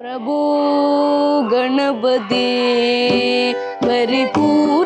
प्रभु गणपति परिपूर्ण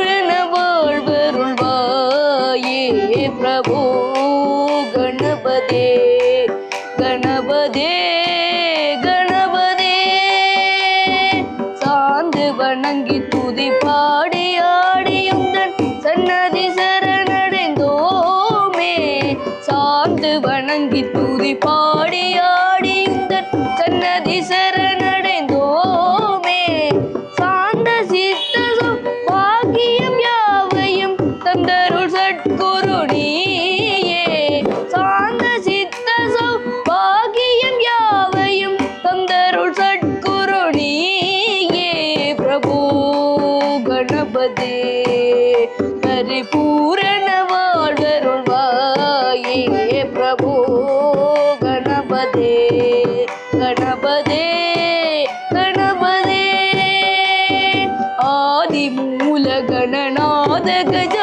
ஆதி மூல கணநாத கஜ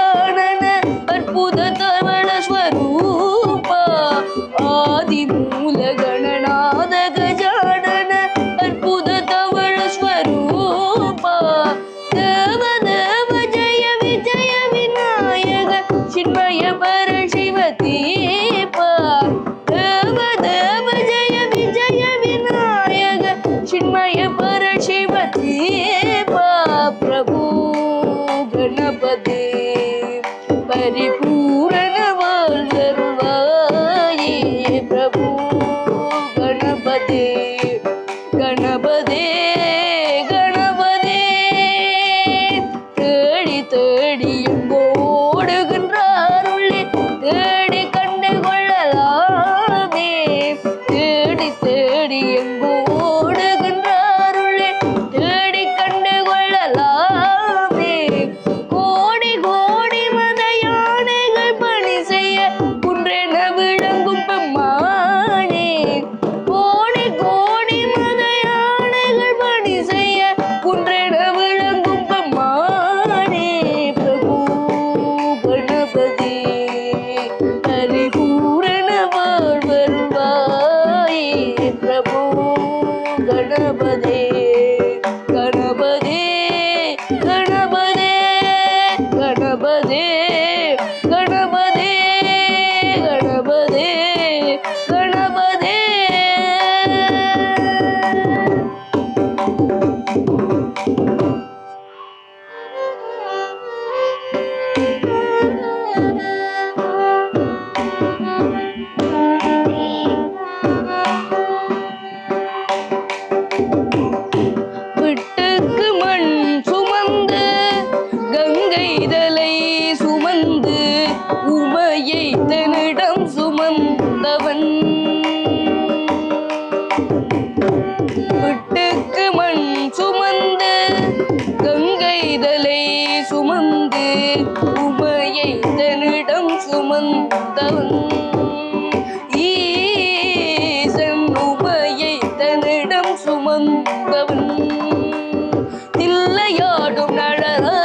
தேவதே પ્રભુ ગણપતિ தில்லையாடும் தில்லையாடும் நடராஜன்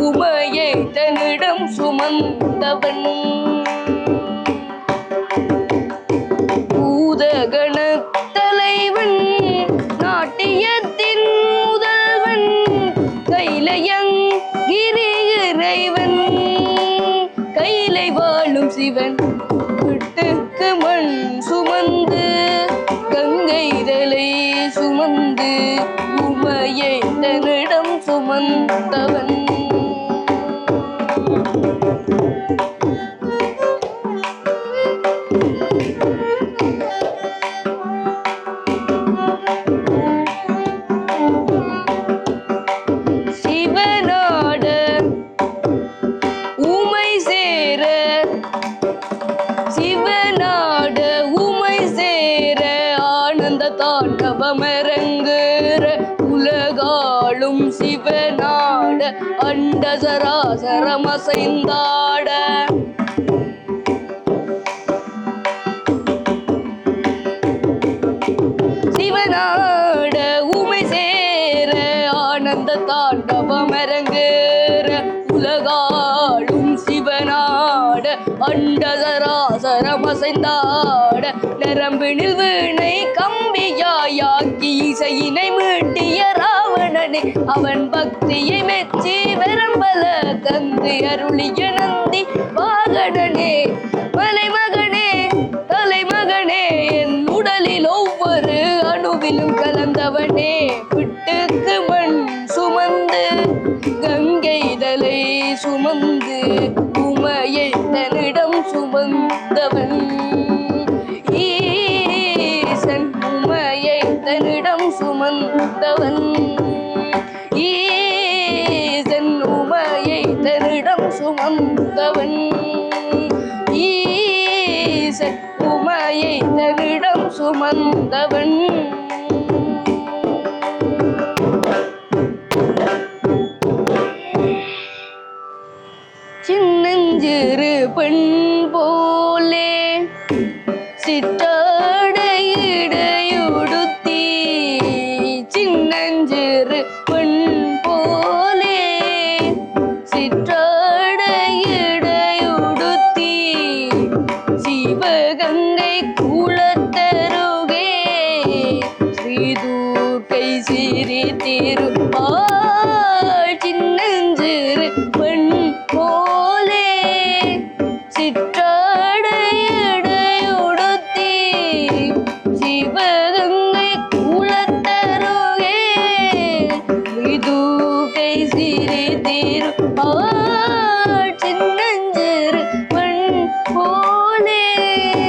உமையை தன்னிடம் சுமந்தவன். The. சிவனாட அண்ட சராசரமசைந்தாட சிவனாட உமை சேர ஆனந்த தாண்டவமரங்கேற உலகாளும் சிவனாட அண்ட சராசரமசைந்தாட நரம்பினில் வீணை கம்பியாயாக்கி இசையினை மீட்டியரா ராவணனே அவன் பக்தியை மெச்சி வரம்பல தந்து அருளிய நந்தி வாகனனே மலைமகனே தலைமகனே என் உடலில் ஒவ்வொரு அணுவிலும் கலந்தவனே உமையை தன்னிடம் சுமந்தவன். சின்னஞ்சிறு பெண் போலே சித்தாடையிட போலே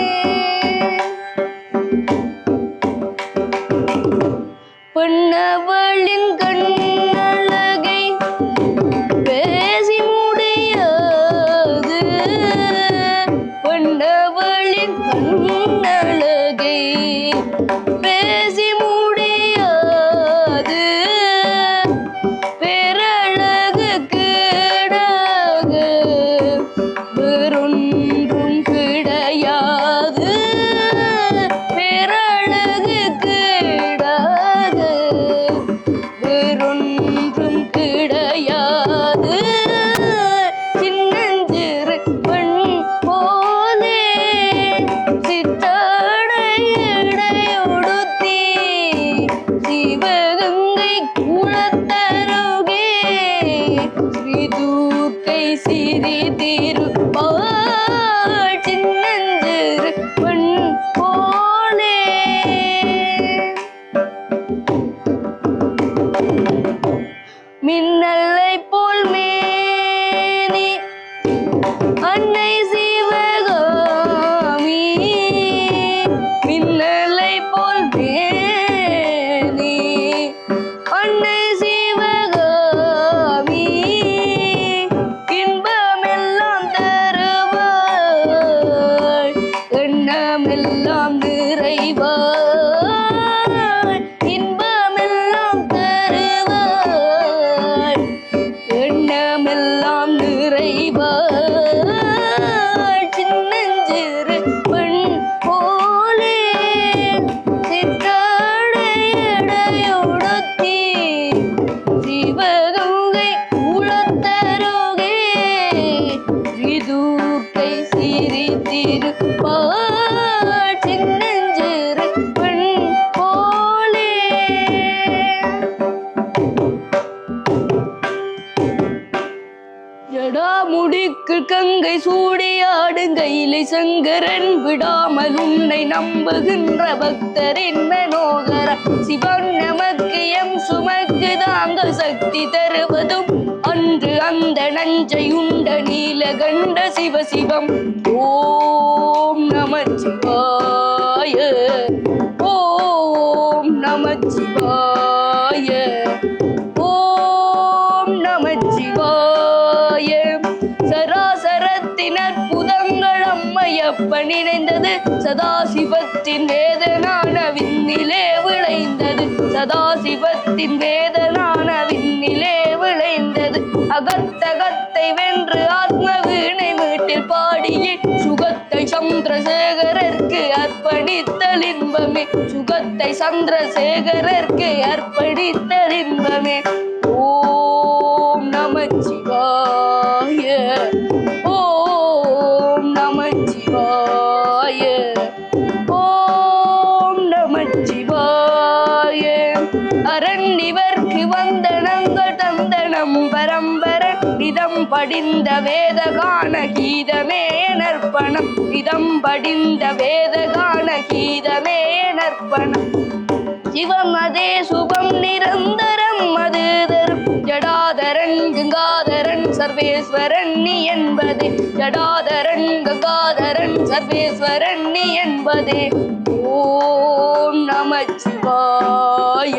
ஜடாமுடிக்கு கங்கை சூடியாடுங்கையிலை சங்கரன் விடாமல் உன்னை நம்புகின்ற பக்தர் என்ன நோகர சிவன் நமக்கு எம் சுமக்கு தாங்க சக்தி தருவதும். அன்று அந்த நஞ்சை உண்ட நீலகண்ட சிவசிவம் இணைந்தது. சதாசிவத்தின் வேதனான விண்ணிலே விளைந்தது. சதாசிவத்தின் வேதனான விண்ணிலே விளைந்தது. அகத்தகத்தை வென்று ஆத்ம வீணை வீட்டில் பாடியே. சுகத்தை சந்திரசேகரர்க்கு அர்ப்பணித்தல் இன்பமே. சுகத்தை சந்திரசேகரர்க்கு அர்ப்பணித்தல் இன்பமே. ஓம் நமச்சி படிந்த வேதகான கீதமே நற்பணம். இதம் படிந்த வேதகான கீதமே நற்பணம். சிவம் அதே சுபம் நிரந்தரம் அது தரும் ஜடாதரன் கங்காதரன் சர்வேஸ்வரன் நீ என்பதே. ஜடாதரன் கங்காதரன் சர்வேஸ்வரன் நீ என்பதே. ஓம் நமச்சிவாய.